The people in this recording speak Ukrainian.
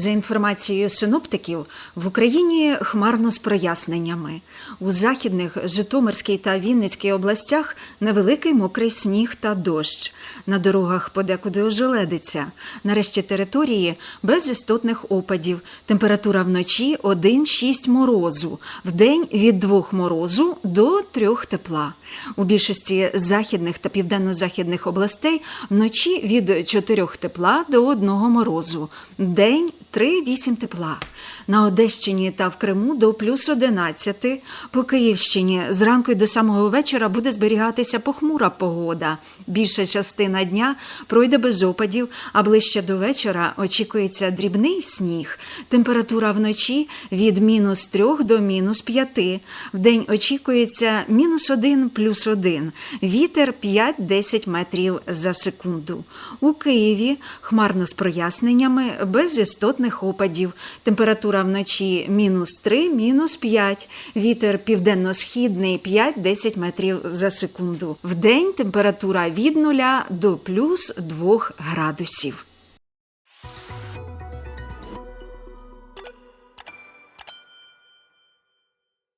За інформацією синоптиків, в Україні хмарно з проясненнями. У західних Житомирській та Вінницькій областях невеликий мокрий сніг та дощ. На дорогах подекуди ожеледиться. Нарешті території без істотних опадів. Температура вночі 1-6 морозу, вдень від 2 морозу до 3 тепла. У більшості західних та південно-західних областей вночі від 4 тепла до 1 морозу, день 3-8 тепла. На Одещині та в Криму до плюс 11, по Київщині зранку й до самого вечора буде зберігатися похмура погода. Більша частина дня пройде без опадів, а ближче до вечора очікується дрібний сніг. Температура вночі від мінус 3 до мінус 5. Вдень очікується мінус 1 плюс 1. Вітер 5-10 метрів за секунду. У Києві хмарно з проясненнями, без істотних опадів. Температура вночі мінус 3, мінус 5. Вітер південно-східний 5-10 метрів за секунду. В день температура від 0 до плюс 2 градусів.